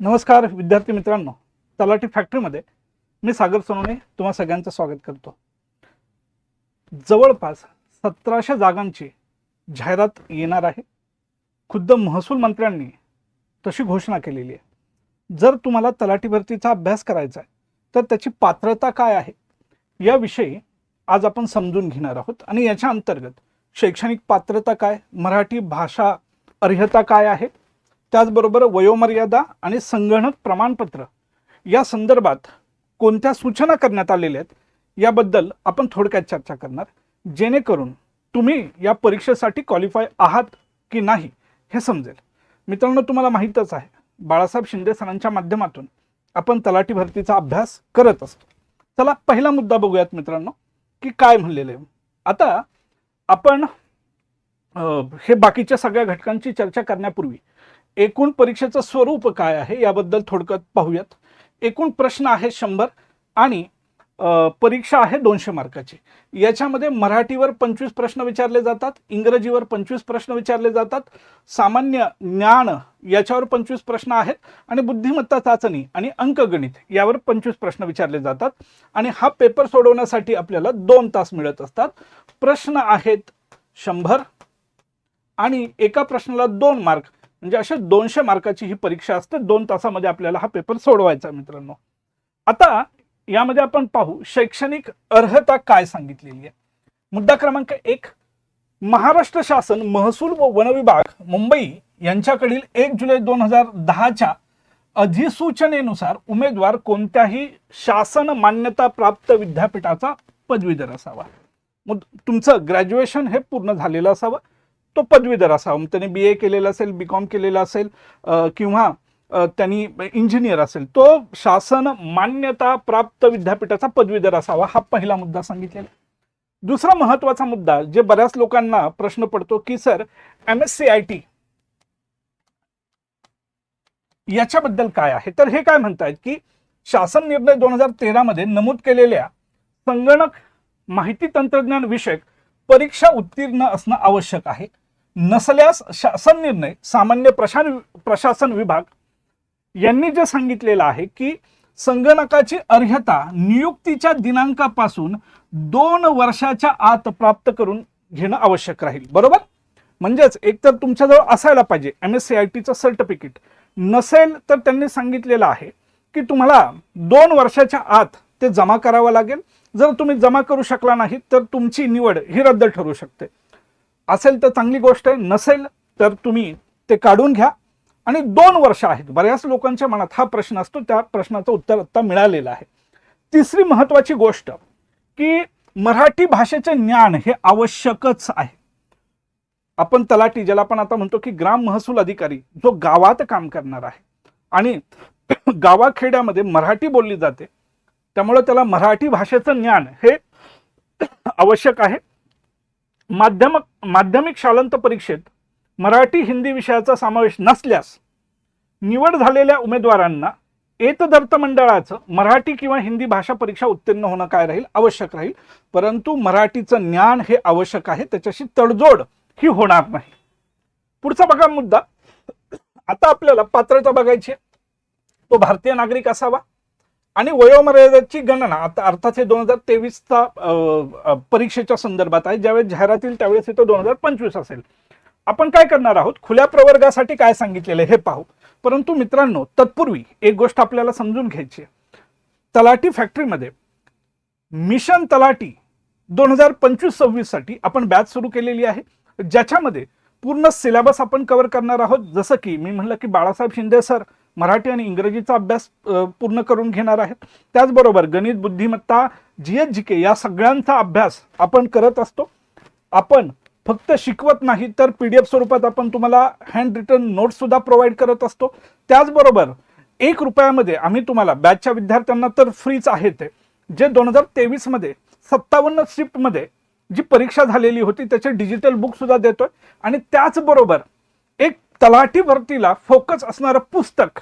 नमस्कार विद्यार्थी मित्रांनो तलाठी फॅक्टरीमध्ये मी सागर सोनवणे तुम्हा सगळ्यांचं स्वागत करतो. जवळपास सतराशे जागांची जाहिरात येणार आहे. खुद्द महसूल मंत्र्यांनी तशी घोषणा केलेली आहे. जर तुम्हाला तलाठी भरतीचा अभ्यास करायचा आहे तर त्याची पात्रता काय आहे? याविषयी आज आपण समजून घेणार आहोत. आणि याच्या अंतर्गत शैक्षणिक पात्रता काय? मराठी भाषा अर्हता काय आहे? त्याचबरोबर वयोमर्यादा आणि संगणक प्रमाणपत्र. या संदर्भात कोणत्या सूचना करण्यात आलेल्या आहेत याबद्दल आपण थोडक्यात चर्चा करणार. जेणेकरून तुम्ही या परीक्षेसाठी क्वालिफाय आहात की नाही हे समजेल. मित्रांनो तुम्हाला माहीतच आहे बाळासाहेब शिंदे सरांच्या माध्यमातून आपण तलाठी भरतीचा अभ्यास करत असतो. चला पहिला मुद्दा बघूयात मित्रांनो की काय म्हणलेलं. आहे आता आपण हे बाकीच्या सगळ्या घटकांची चर्चा करण्यापूर्वी एकूण परीक्षेचं स्वरूप काय आहे याबद्दल थोडक्यात पाहूयात. एकूण प्रश्न आहे शंभर आणि परीक्षा आहे दोनशे मार्काची. याच्यामध्ये मराठीवर पंचवीस प्रश्न विचारले जातात इंग्रजीवर पंचवीस प्रश्न विचारले जातात सामान्य ज्ञान याच्यावर पंचवीस प्रश्न आहेत आणि बुद्धिमत्ता चाचणी आणि अंकगणित यावर पंचवीस प्रश्न विचारले जातात आणि हा पेपर सोडवण्यासाठी आपल्याला दोन तास मिळत असतात. प्रश्न आहेत शंभर आणि एका प्रश्नाला दोन मार्क म्हणजे अशा दोनशे मार्काची ही परीक्षा असते. दोन तासामध्ये आपल्याला हा पेपर सोडवायचा मित्रांनो. आता यामध्ये आपण पाहू शैक्षणिक अर्हता काय सांगितलेली आहे. मुद्दा क्रमांक एक महाराष्ट्र शासन महसूल व वन विभाग मुंबई यांच्याकडील एक जुलै दोन हजार दहाच्या अधिसूचनेनुसार उमेदवार कोणत्याही शासन मान्यता प्राप्त विद्यापीठाचा पदवीधर असावा. मग तुमचं ग्रॅज्युएशन हे पूर्ण झालेलं असावं. तो पदवीधर असावा मग त्याने बी ए केलेला असेल बी कॉम केलेला असेल किंवा त्यांनी इंजिनियर असेल तो शासन मान्यता प्राप्त विद्यापीठाचा पदवीधर असावा हा पहिला मुद्दा सांगितलेला. दुसरा महत्त्वाचा मुद्दा जे बऱ्याच लोकांना प्रश्न पडतो की sir M S C I T याच्याबद्दल काय आहे? तर हे काय म्हणतायत की शासन निर्णय दोन हजार तेरा मध्ये नमूद केलेल्या संगणक माहिती तंत्रज्ञान विषयक परीक्षा उत्तीर्ण असणं आवश्यक आहे. नसल्यास शासन निर्णय सामान्य प्रशान प्रशासन विभाग यांनी जे सांगितलेलं आहे की संगणकाची अर्हता नियुक्तीच्या दिनांकापासून दोन वर्षाच्या आत प्राप्त करून घेणं आवश्यक राहील. बरोबर? म्हणजेच एकतर तुमच्याजवळ असायला पाहिजे एम एस सी आय टीचं सर्टिफिकेट नसेल तर त्यांनी सांगितलेलं आहे की तुम्हाला दोन वर्षाच्या आत ते जमा करावं लागेल. जर तुम्ही जमा करू शकला नाही तर तुमची निवड ही रद्द ठरू शकते. असेल तर चांगली गोष्ट आहे नसेल तर तुम्ही ते काढून घ्या. आणि दोन वर्ष आहेत बऱ्याच लोकांच्या मनात हा प्रश्न असतो त्या प्रश्नाचं उत्तर आत्ता मिळालेलं आहे. तिसरी महत्वाची गोष्ट की मराठी भाषेचे ज्ञान हे आवश्यकच आहे. आपण तलाठी ज्याला आपण आता म्हणतो की ग्राम महसूल अधिकारी जो गावात काम करणार आहे. आणि गावाखेड्यामध्ये मराठी बोलली जाते. त्यामुळे त्याला मराठी भाषेचं ज्ञान हे आवश्यक आहे. माध्यमक माध्यमिक शालांत परीक्षेत मराठी हिंदी विषयाचा समावेश नसल्यास निवड झालेल्या उमेदवारांना एतदर्थ मंडळाचं मराठी किंवा हिंदी भाषा परीक्षा उत्तीर्ण होणं काय राहील? आवश्यक राहील. परंतु मराठीचं ज्ञान हे आवश्यक आहे. त्याच्याशी तडजोड ही होणार नाही. पुढचा बघा मुद्दा. आता आपल्याला पात्रता बघायची आहे. तो भारतीय नागरिक असावा आणि वयोमर्यादेची गणना आता अर्थात हे दोन हजार तेवीसचा परीक्षेच्या संदर्भात आहे ज्यावेळेस जाहिरात येईल त्यावेळेस तो दोन हजार पंचवीस असेल. आपण काय करणार आहोत? खुल्या प्रवर्गासाठी काय सांगितलेलं हे पाहू. परंतु मित्रांनो तत्पूर्वी एक गोष्ट आपल्याला समजून घ्यायची आहे. फॅक्टरीमध्ये मिशन तलाटी दोन हजार पंचवीस सव्वीससाठी आपण बॅच सुरू केलेली आहे ज्याच्यामध्ये पूर्ण सिलेबस आपण कव्हर करणार आहोत. जसं की मी म्हणलं की बाळासाहेब शिंदे सर मराठी आणि इंग्रजीचा अभ्यास पूर्ण करून घेणार आहेत. त्याचबरोबर गणित बुद्धिमत्ता जी एच जी के या सगळ्यांचा अभ्यास आपण करत असतो. आपण फक्त शिकवत नाही तर पी डी एफ स्वरूपात आपण तुम्हाला हँड रिटर्न नोट्ससुद्धा प्रोव्हाइड करत असतो. त्याचबरोबर एक रुपयामध्ये आम्ही तुम्हाला बॅचच्या विद्यार्थ्यांना तर फ्रीच आहे ते जे दोन हजार तेवीसमध्ये सत्तावन्न शिफ्टमध्ये जी परीक्षा झालेली होती त्याचे डिजिटल बुकसुद्धा देतोय. आणि त्याचबरोबर तलाठी भरतीला फोकस असणारं पुस्तक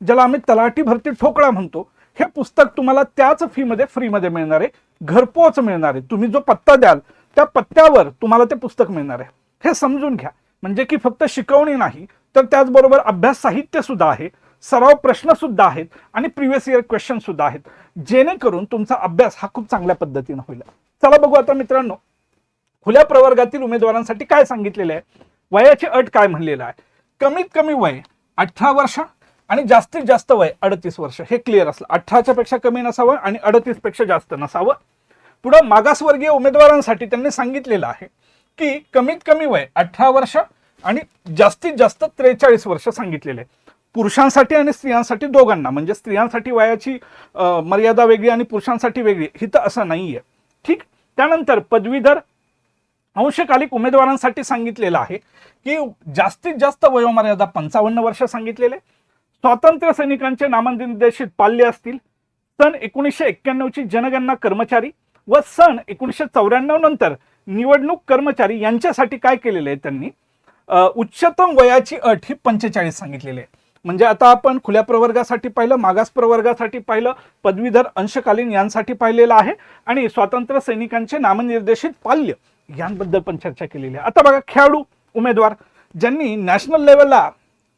ज्याला आम्ही तलाठी भरती ठोकळा म्हणतो हे पुस्तक तुम्हाला त्याच फीमध्ये फ्रीमध्ये मिळणार आहे घरपोच मिळणार आहे. तुम्ही जो पत्ता द्याल त्या पत्त्यावर तुम्हाला ते पुस्तक मिळणार आहे. हे समजून घ्या. म्हणजे की फक्त शिकवणी नाही तर त्याचबरोबर अभ्यास साहित्य सुद्धा आहे सराव प्रश्न सुद्धा आहेत आणि प्रिव्हियस इयर क्वेश्चन सुद्धा आहेत. जेणेकरून तुमचा अभ्यास हा खूप चांगल्या पद्धतीनं होईल. चला बघू आता मित्रांनो खुल्या प्रवर्गातील उमेदवारांसाठी काय सांगितलेलं आहे? वयाची अट काय म्हणलेलं आहे? कमीत कमी वय अठरा वर्ष आणि जास्तीत जास्त वय अडतीस वर्ष. हे क्लिअर असलं. अठराच्या पेक्षा कमी नसावं आणि अडतीसपेक्षा जास्त नसावं. पुढं मागासवर्गीय उमेदवारांसाठी त्यांनी सांगितलेलं आहे की कमीत कमी वय अठरा वर्ष आणि जास्तीत जास्त त्रेचाळीस वर्ष सांगितलेले आहे. पुरुषांसाठी आणि स्त्रियांसाठी दोघांना. म्हणजे स्त्रियांसाठी वयाची मर्यादा वेगळी आणि पुरुषांसाठी वेगळी. ही तर असं नाहीये. ठीक? त्यानंतर पदवीधर अंशकालिक उमेदवारांसाठी सांगितलेलं आहे की जास्तीत जास्त वयोमर्यादा पंचावन्न वर्ष सांगितलेले. स्वातंत्र्य सैनिकांचे नामनिर्देशित पाल्य असतील. सन एकोणीसशे एक्क्याण्णवची जनगणना कर्मचारी व सन एकोणीसशे चौऱ्याण्णव नंतर निवडणूक कर्मचारी यांच्यासाठी काय केलेलं आहे त्यांनी? उच्चतम वयाची अट ही पंचेचाळीस सांगितलेली आहे. म्हणजे आता आपण खुल्या प्रवर्गासाठी पाहिलं मागास प्रवर्गासाठी पाहिलं पदवीधर अंशकालीन यांसाठी पाहिलेलं आहे आणि स्वातंत्र्य सैनिकांचे नामनिर्देशित पाल्य यांबद्दल पण चर्चा केलेली आहे. आता बघा खेळाडू उमेदवार ज्यांनी नॅशनल लेवलला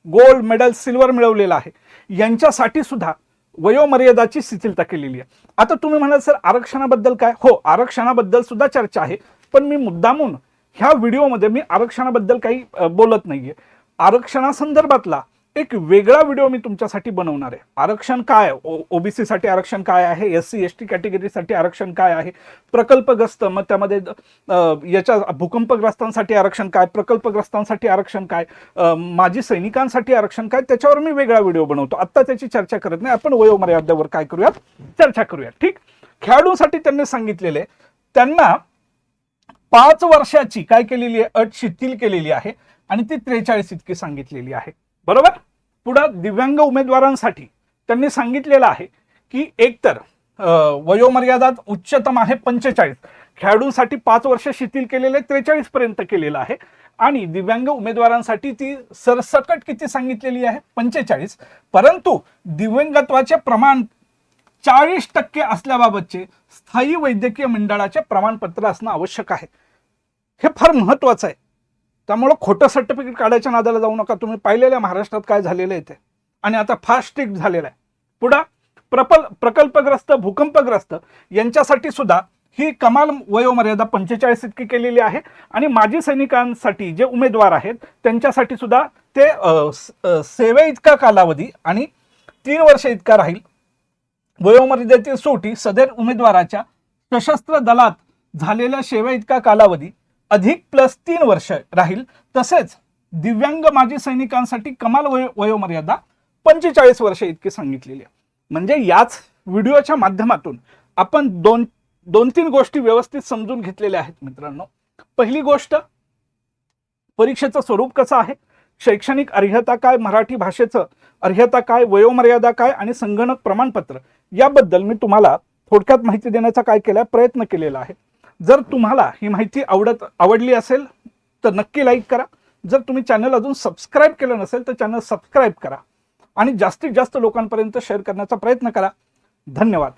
गोल्ड मेडल सिल्वर मिळवलेलं आहे यांच्यासाठी सुद्धा वयोमर्यादाची शिथिलता केलेली आहे. आता तुम्ही म्हणाल सर आरक्षणाबद्दल काय? हो आरक्षणाबद्दल सुद्धा चर्चा आहे पण मी मुद्दामून ह्या व्हिडिओमध्ये मी आरक्षणाबद्दल काही बोलत बोलत नाहीये. आरक्षणासंदर्भातला एक वेगळा व्हिडिओ मी तुमच्यासाठी बनवणार आहे. आरक्षण काय? ओबीसी साठी आरक्षण काय आहे? एस सी एस टी कॅटेगरीसाठी आरक्षण काय आहे? प्रकल्पग्रस्त मग त्यामध्ये याच्या भूकंपग्रस्तांसाठी आरक्षण काय? प्रकल्पग्रस्तांसाठी आरक्षण काय? माजी सैनिकांसाठी आरक्षण काय? त्याच्यावर मी वेगळा व्हिडिओ बनवतो. आत्ता त्याची चर्चा करत नाही. आपण वयोमर्यादेवर काय करूयात? चर्चा करूयात. ठीक? खेळाडूंसाठी त्यांनी सांगितलेले त्यांना पाच वर्षाची काय केलेली आहे? अट शिथिल केलेली आहे आणि ती त्रेचाळीस इतकी सांगितलेली आहे. बरोबर? पुढं दिव्यांग उमेदवारांसाठी त्यांनी सांगितलेलं आहे की एकतर वयोमर्यादात वयोमर्यादा उच्चतम आहे पंचेचाळीस खेळाडूंसाठी पाच वर्ष शिथिल केलेले त्रेचाळीस पर्यंत केलेलं आहे आणि दिव्यांग उमेदवारांसाठी ती सरसकट किती सांगितलेली आहे? पंचेचाळीस. परंतु दिव्यांगत्वाचे प्रमाण चाळीस टक्के असल्याबाबतचे स्थायी वैद्यकीय मंडळाचे प्रमाणपत्र असणं आवश्यक आहे. हे फार महत्वाचं आहे. त्यामुळं खोटं सर्टिफिकेट काढायच्या नादाला जाऊ नका. तुम्ही पाहिलेल्या महाराष्ट्रात काय झालेलं आहे ते. आणि आता फास्ट स्ट्रिक्ट झालेलं आहे. पुढं प्रपल प्रकल्पग्रस्त भूकंपग्रस्त यांच्यासाठी सुद्धा ही कमाल वयोमर्यादा पंचेचाळीस इतकी केलेली आहे. आणि माजी सैनिकांसाठी जे उमेदवार आहेत त्यांच्यासाठी सुद्धा ते सेवे इतका कालावधी आणि तीन वर्ष इतका राहील. वयोमर्यादेतील सोटी सदर उमेदवाराच्या सशस्त्र दलात झालेल्या सेवे इतका कालावधी अधिक प्लस तीन वर्ष राहील. तसेच दिव्यांग माजी सैनिकांसाठी कमाल वयो वयोमर्यादा पंचेचाळीस वर्ष इतकी सांगितलेली आहे. म्हणजे याच व्हिडिओच्या माध्यमातून आपण दोन दोन तीन गोष्टी व्यवस्थित समजून घेतलेल्या आहेत मित्रांनो. पहिली गोष्ट परीक्षेचं स्वरूप कसं आहे? शैक्षणिक अर्हता काय? मराठी भाषेचं अर्हता काय? वयोमर्यादा काय? आणि संगणक प्रमाणपत्र याबद्दल मी तुम्हाला थोडक्यात माहिती देण्याचा काय केला प्रयत्न केलेला आहे. जर तुम्हाला ही माहिती आवडत आवडली असेल तर नक्की लाईक करा. जर तुम्ही चॅनल अजून सबस्क्राईब केलं नसेल तर चॅनल सबस्क्राईब करा. आणि जास्तीत जास्त लोकांपर्यंत शेअर करण्याचा प्रयत्न करा. धन्यवाद.